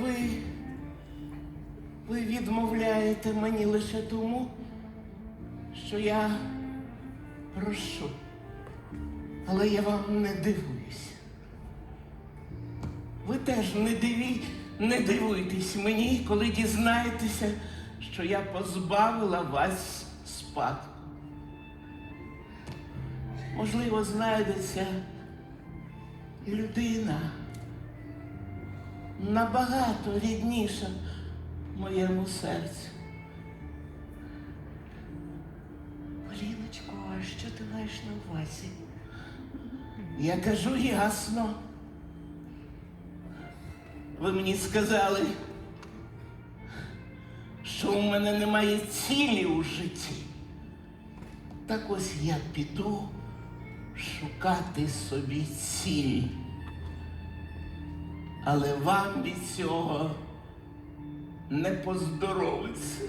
Ви. Ви відмовляєте мені лише тому, що я прошу. Але я вам не дивуюся. Ви теж не диві, не дивуйтесь мені, коли дізнаєтеся, що я позбавила вас спадку. Можливо, знайдеться людина набагато рідніша моєму серцю. Поліночко, а що ти маєш на увазі? Я кажу ясно. Ви мені сказали, що у мене немає цілі у житті. Так ось я піду шукати собі ціль. Але вам від цього не поздоровиться.